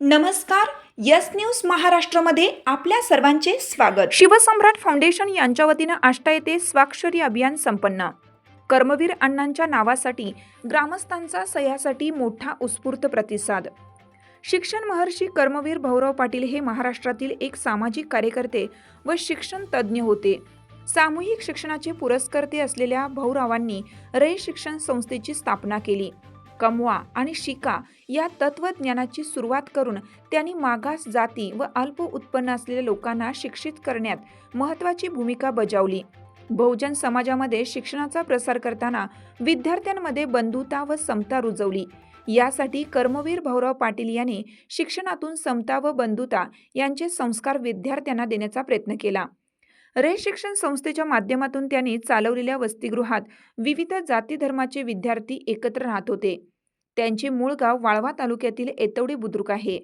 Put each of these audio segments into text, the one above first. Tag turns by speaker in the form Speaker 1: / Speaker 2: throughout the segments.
Speaker 1: नमस्कार yes news महाराष्ट्रमध्ये आपल्या सर्वांचे स्वागत.
Speaker 2: शिवसम्राट फाउंडेशन यांच्या वतीनं आष्टा येथे स्वाक्षरी अभियान संपन्न. कर्मवीर अण्णांच्या नावासाठी ग्रामस्थांचा सह्यासाठी मोठा उत्स्फूर्त प्रतिसाद. शिक्षण महर्षी कर्मवीर भाऊराव पाटील हे महाराष्ट्रातील एक सामाजिक कार्यकर्ते व शिक्षण तज्ज्ञ होते. सामूहिक शिक्षणाचे पुरस्कर्ते असलेल्या भाऊरावांनी रय शिक्षण संस्थेची स्थापना केली. कमवा आणि शिका. या तत्वज्ञानाची सुरुवात करून त्यांनी मागास जाती व अल्प उत्पन्न असलेल्या लोकांना शिक्षित करण्यात महत्त्वाची भूमिका बजावली. बहुजन समाजामध्ये शिक्षणाचा प्रसार करताना विद्यार्थ्यांमध्ये बंधुता व समता रुजवली. यासाठी कर्मवीर भाऊराव पाटील यांनी शिक्षणातून समता व बंधुता यांचे संस्कार विद्यार्थ्यांना देण्याचा प्रयत्न केला. रे शिक्षण संस्थेच्या माध्यमातून त्यांनी चालवलेल्या वसतिगृहात विविध जाती धर्माचे विद्यार्थी एकत्र राहत होते. त्यांचे मूळ गाव वाळवा तालुक्यातील येतवडे बुद्रुक आहे.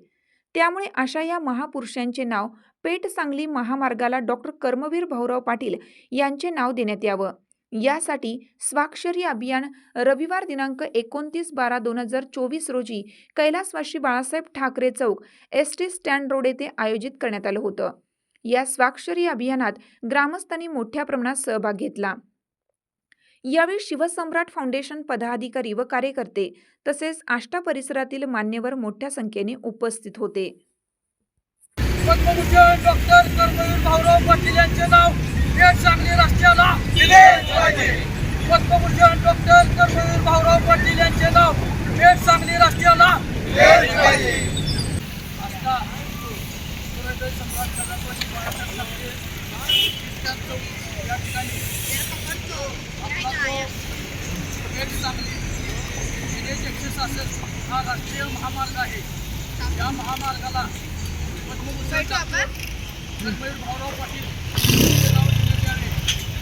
Speaker 2: त्यामुळे अशा या महापुरुषांचे नाव पेठ सांगली महामार्गाला डॉक्टर कर्मवीर भाऊराव पाटील यांचे नाव देण्यात यावं. यासाठी स्वाक्षरी अभियान रविवार दिनांक एकोणतीस बारा दोन हजार चोवीस रोजी कैलासवाशी बाळासाहेब ठाकरे चौक एस टी स्टँड रोड येथे आयोजित करण्यात आलं होतं. या स्वाक्षरी अभियानात ग्रामस्थांनी मोठ्या प्रमाणात सहभाग घेतला. यावेळी शिवसम्राट फाउंडेशन पदाधिकारी व कार्यकर्ते तसेच आष्टा परिसरातील मान्यवर मोठ्या संख्येने उपस्थित होते.
Speaker 3: पद्मभूषण डॉक्टर कर्मवीर भाऊराव पाटील यांचे नाव हे सांगली राष्ट्राला दिले पाहिजे. पद्मभूषण डॉक्टर कर्मवीर भाऊराव पाटील यांचे नाव पेठ सांगली राष्ट्राला दिले पाहिजे आता सुरेंद्र सम्राट छत्रपती बाळासाहेब ठाकरे ख्रिस्टन चौक या ठिकाणी हा राष्ट्रीय महामार्ग आहे या महामार्गाला पद्मभूषण डॉक्टर भाऊराव पाटील यांचे नाव देण्यात यावे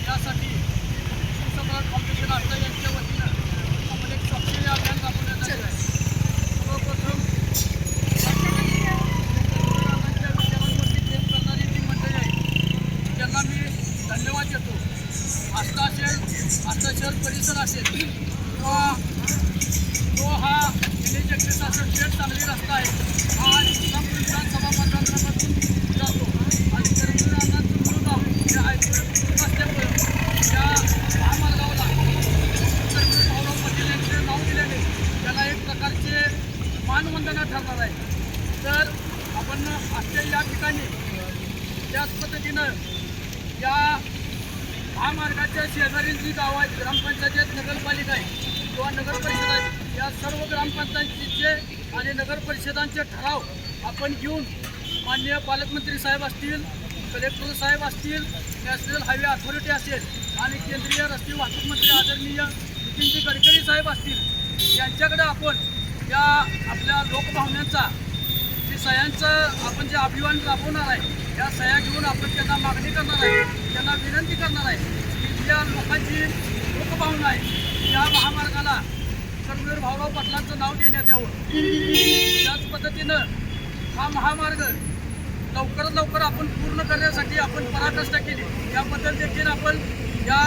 Speaker 3: यासाठी शिवसम्राट फाउंडेशन आष्टा यांच्या वतीनं आपण एक स्वाक्षरी अभियान राबवण्यात आलेलं आहे सर्वप्रथम रामांच्या विचारांवरती प्रेम करणारी जी मंडळी आहे त्यांना मी धन्यवाद देतो आष्टा असेल आष्टा शहर परिसर असेल किंवा तो हा जिल्ह्याच्या एक्सेस असेल चांगली रस्ता आहे. हा इस्लामपूर विधानसभा मतदारसंघातून जातो. आणि कर्मवीरांचं मूळ गाव हे आयतोडे बुद्रुक या महामार्गाला कर्मवीर भाऊराव पाटील यांचे नाव दिल्याने त्याला एक प्रकारचे मानवंदना ठरणार आहे. तर आपण आजच्या या ठिकाणी त्याच पद्धतीनं या महामार्गाच्या शेजारील जी गावं आहेत ग्रामपंचायत नगरपालिका आहे किंवा नगरपरिषद आहेत या सर्व ग्रामपंचायतीचे आणि नगरपरिषदांचे ठराव आपण घेऊन माननीय पालकमंत्री साहेब असतील कलेक्टर साहेब असतील नॅशनल हायवे अथॉरिटी असेल आणि केंद्रीय रस्ते वाहतूक मंत्री आदरणीय नितीनजी गडकरी साहेब असतील यांच्याकडे आपण या आपल्या लोकभावनांचा सह्यांचं आपण जे अभियान राबवणार आहे या सह्या घेऊन आपण त्यांना मागणी करणार आहे त्यांना विनंती करणार आहे की ज्या लोकांची लोकभावना आहे या महामार्गाला कर्मवीर भाऊराव पाटलांचं नाव देण्यात यावं. त्याच पद्धतीनं हा महामार्ग लवकरात लवकर आपण पूर्ण करण्यासाठी आपण पराकष्टा केली. याबद्दल देखील आपण या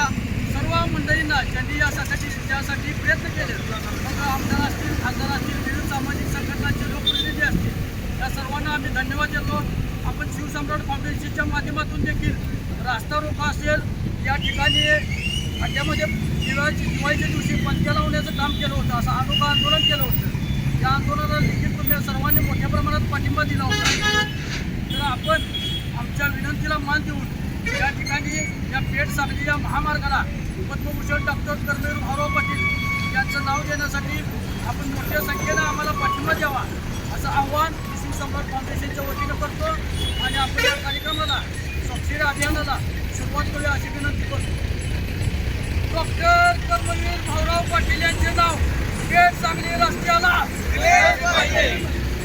Speaker 3: सर्व मंडळींना ज्यांनी यासाठी त्यासाठी प्रयत्न केले मग आमदार असतील खासदार असतील विविध सामाजिक संघटनांचे लोकप्रतिनिधी असतील या सर्वांना आम्ही धन्यवाद देतो आपण शिवसम्राट माध्यमातून देखील रास्ता रोको असेल या ठिकाणी खड्ड्यामध्ये दिवाळीची दिवाळीच्या दिवशी पंख्या लावण्याचं काम केलं होतं असं अनोखा आंदोलन केलं होतं. या आंदोलनाला देखील तुम्ही सर्वांनी मोठ्या प्रमाणात पाठिंबा दिला होता. तर आपण आमच्या विनंतीला मान देऊन या ठिकाणी या पेठ सांगली या महामार्गाला पद्मभूषण डॉक्टर कर्मवीर भाऊराव पाटील यांचं नाव देण्यासाठी आपण मोठ्या संख्येनं आम्हाला पाठिंबा द्यावा असं आव्हान शिवसम्राट फाउंडेशनच्या वतीनं करतो आणि आपण या कार्यक्रमाला स्वाक्षरी अभियानाला सुरुवात करूया अशी विनंती करतो. डॉक्टर कर्मवीर भाऊराव पाटील यांचे नाव पेठ चांगली रस्त्याला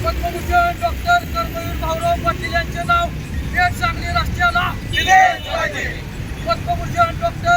Speaker 3: पद्मभूषण डॉक्टर कर्मवीर भाऊराव पाटील यांचे नाव पेठ चांगली रस्त्याला पद्मभूषण डॉक्टर